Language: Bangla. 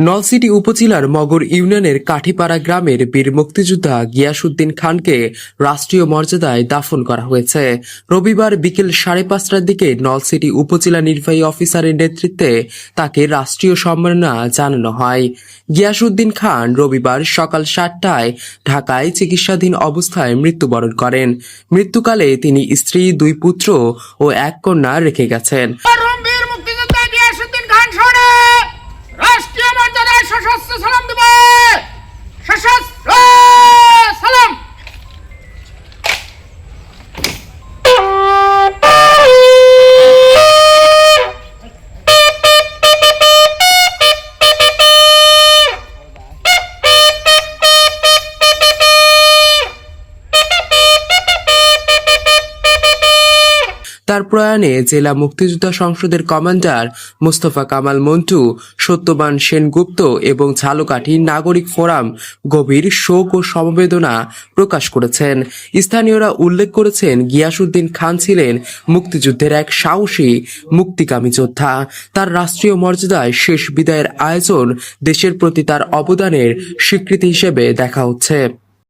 নলসিটি উপজেলার মগর ইউনিয়নের কাঠিপাড়া গ্রামের বীর মুক্তিযোদ্ধা গিয়াসুদ্দিন খানকে রাষ্ট্রীয় মর্যাদায় দাফন করা হয়েছে। রবিবার বিকেল সাড়ে পাঁচটার দিকে নলসিটি উপজেলা নির্বাহী অফিসারের নেতৃত্বে তাকে রাষ্ট্রীয় সম্মাননা জানানো হয়। গিয়াসুদ্দিন খান রবিবার সকাল সাতটায় ঢাকায় চিকিৎসাধীন অবস্থায় মৃত্যুবরণ করেন। মৃত্যুকালে তিনি স্ত্রী, দুই পুত্র ও এক কন্যা রেখে গেছেন। 플러스 사람들만! তার প্রয়াণে জেলা মুক্তিযোদ্ধা সংসদের কমান্ডার মোস্তফা কামাল মন্টু, সত্যবান সেনগুপ্ত এবং ঝালকাঠি নাগরিক ফোরাম গভীর শোক ও সমবেদনা প্রকাশ করেছেন। স্থানীয়রা উল্লেখ করেছেন গিয়াসুদ্দিন খান ছিলেন মুক্তিযুদ্ধের এক সাহসী, মুক্তিকামী যোদ্ধা। তার রাষ্ট্রীয় মর্যাদায় শেষ বিদায়ের আয়োজন দেশের প্রতি তার অবদানের স্বীকৃতি হিসেবে দেখা হচ্ছে।